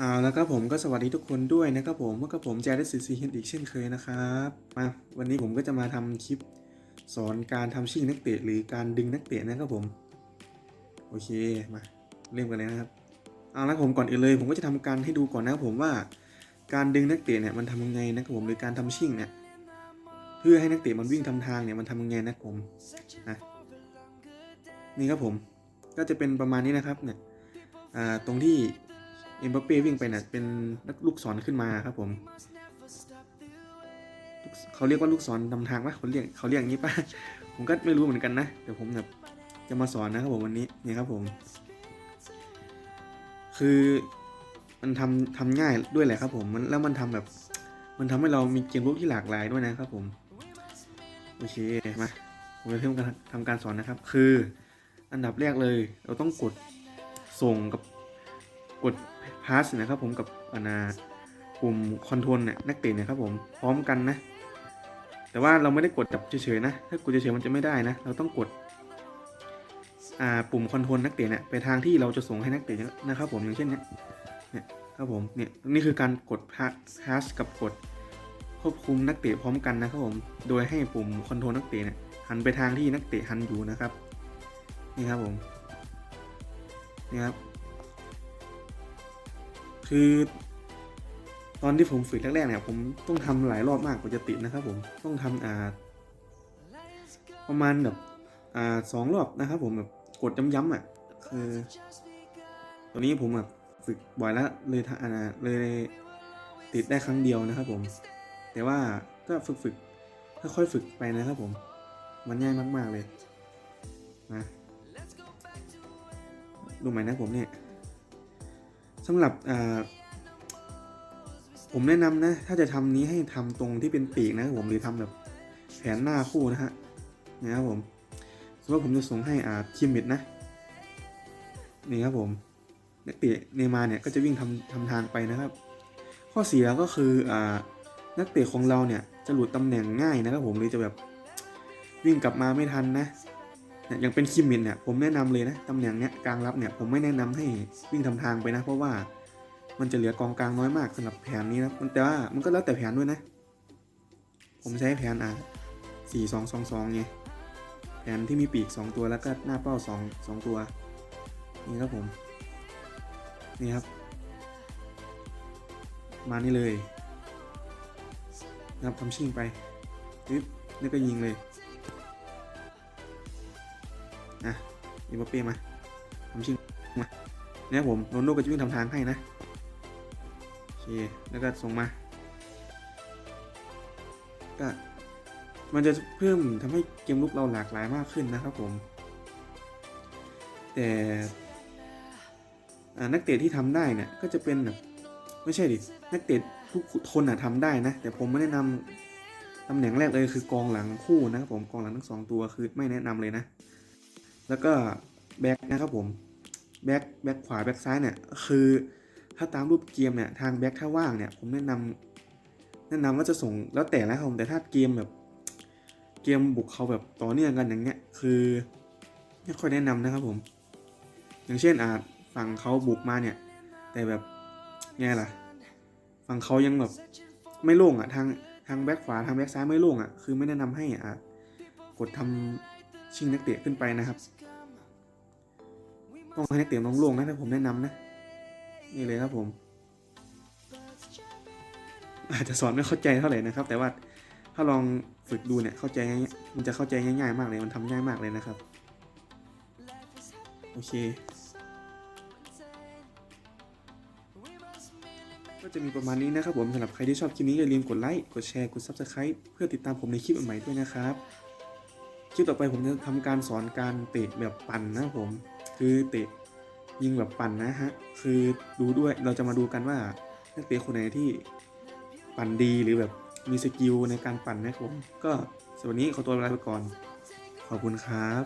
เอาแล้วครับผมก็สวัสดีทุกคนด้วยนะครับผมเมื่อกับผมแจได้ซีซีเฮนอีกเช่นเคยนะครับมาวันนี้ผมก็จะมาทำคลิปสอนการทำชิ่งนักเตะหรือการดึงนักเตะนะครับผมโอเคมาเริ่มกันเลยนะครับเอาละผมก่อนอื่นเลย ผมก็จะทำการให้ดูก่อนนะครับผมว่า การดึงนักเตะเนี่ยมันทำยังไงนะครับผมหรือการทำชิ่งเนี่ยเพื่อให้นักเตะมันวิ่งทำทางเนี่ยมันทำยังไงนะครับผมนะนี่ครับผมก็จะเป็นประมาณนี้นะครับเนี่ยอ่าตรงที่ เอ็มบัปเป้วิ่งไปน่ะเป็นลูกศรขึ้นมาครับผม เขาเรียกว่าลูกศรนำทางปะเขาเรียกเขาเรียกอย่างนี้ปะผมก็ไม่รู้เหมือนกันนะแต่ผมแบบจะมาสอนนะครับผมวันนี้นี่ครับผม คือมันทำทำง่ายด้วยแหละครับผมมันแล้วมันทำแบบ มันทำให้เรามีเกมรุกที่หลากหลายด้วยนะครับผมโอเคมาผมจะเริ่มการทำการสอนนะครับ คือ อันดับแรกเลย เราต้องกดส่งกับ กดพาสนะครับผมกับอนาปุ่มคอนโทรลเนี่ยนักเตะนี่ยครับผมพร้อมกันนะ แต่ว่าเราไม่ได้กดจับเฉยๆนะ ถ้ากดเฉยๆมันจะไม่ได้นะ เราต้องกดอ่าปุ่มคอนโทรลนักเตะเนี่ยไปทางที่เราจะส่งให้นักเตะนะครับผมอย่างเช่นเนี้ยเนี่ยครับผมเนี่ยนี่คือการกดพาสกับกดควบคุมนักเตะพร้อมกันนะครับผมโดยให้ปุ่มคอนโทรลนักเตะเนี่ยหันไปทางที่นักเตะหันอยู่นะครับนี่ครับผมนี่ครับ คือ ตอนที่ผมฝึกแรกๆเนี่ยผมต้องทำหลายรอบมากกว่าจะติดนะครับ ผมต้องทำอ่าประมาณแบบอ่าสองรอบนะครับ ผมแบบกดย้ำๆอะคือ ตัวนี้ผมแบบฝึกบ่อยแล้วเลยทะอ่าเลยติดได้ครั้งเดียวนะครับ ผม แต่ว่าก็ฝึกฝึกๆค่อยๆฝึกไปนะครับ ผม มันง่ายมาก ๆเลยนะดูไหมนะผมเนี่ย สำหรับผมแนะนำนะ ถ้าจะทำนี้ให้ทำตรงที่เป็นปีกนะครับผมหรือทำแบบแผนหน้าคู่นะฮะนะครับผมสมมติว่าผมจะส่งให้อ่าคิมมิดนะนี่ครับผมนักเตะเนมาเนี่ยก็จะวิ่งทำทำทางไปนะครับ ข้อเสียก็คืออ่านักเตะของเราเนี่ยจะหลุดตำแหน่งง่ายนะครับผมหรือจะแบบวิ่งกลับมาไม่ทันนะ เนี่ยอย่างเป็นคิมมิดเนี่ยผมแนะนำเลยนะตำแหน่งเนี้ยกลางรับเนี่ยผมไม่แนะนำให้วิ่งทำทางไปนะ เพราะว่ามันจะเหลือกองกลางน้อยมากสำหรับแผนนี้นะมันแต่ว่ามันก็แล้วแต่แผนด้วยนะ ผมใช้แผนอะสี่สองสองสองไงแผนที่มีปีกสองตัวแล้วก็หน้าเป้าสองสองตัว นี่ครับผม นี่ครับ มานี่เลยนะครับทำชิ่งไปนี่ก็ยิงเลย อะอีมบัปเป้มาทำชิงมาเนี่ยผมโรนโดก็จะวิ่งทำทางให้นะโอเคแล้วก็ส่งมาก็มันจะเพิ่มทำให้เกมลุกเราหลากหลายมากขึ้นนะครับผม แต่นักเตะที่ทำได้เนี่ยก็จะเป็นแบบไม่ใช่ดิ นักเตะทุกคนอะทำได้นะ แต่ผมไม่แนะนำตำแหน่งแรกเลยคือกองหลังคู่นะครับผมกองหลังทั้งสองตัวคือไม่แนะนำเลยนะ แล้วก็แบ็คนะครับผมแบ็คแบ็คขวาแบ็คซ้ายเนี่ยคือถ้าตามรูปเกมเนี่ยทางแบ็คถ้าว่างเนี่ยผมแนะนำแนะนำว่าจะส่งแล้วแต่แล้วครับผมแต่ถ้าเกมแบบเกมบุกเขาแบบต่อเนื่องกันอย่างเงี้ยคือไม่ค่อยแนะนำนะครับผม อย่างเช่นอาจฝั่งเขาบุกมาเนี่ย แต่แบบไงล่ะ ฝั่งเขายังแบบไม่โล่งอะทางทางแบ็คขวาทางแบ็คซ้ายไม่โล่งอะคือไม่แนะนำให้อะกดทำชิงนักเตะขึ้นไปนะครับ ต้องให้นักเตะน้องโล่งนะถ้าผมแนะนำนะ นี่เลยครับผม อาจจะสอนไม่เข้าใจเท่าไหร่นะครับ แต่ว่าถ้าลองฝึกดูเนี่ยเข้าใจง่ายมันจะเข้าใจง่ายๆมากเลยมันทำง่ายมากเลยนะครับ โอเค ก็จะมีประมาณนี้นะครับผมสำหรับใครที่ชอบคลิปนี้อย่าลืมกดไลค์กดแชร์กด Subscribe เพื่อติดตามผมในคลิปใหม่ด้วยนะครับคลิปต่อไปผมจะทำการสอนการเตะแบบปั่นนะครับผม คือเตะยิงแบบปั่นนะฮะ คือดูด้วยเราจะมาดูกันว่านักเตะคนไหนที่ปั่นดีหรือแบบมีสกิลในการปั่นนะครับก็สำหรับนี้ขอตัวลาไปก่อน ขอบคุณครับ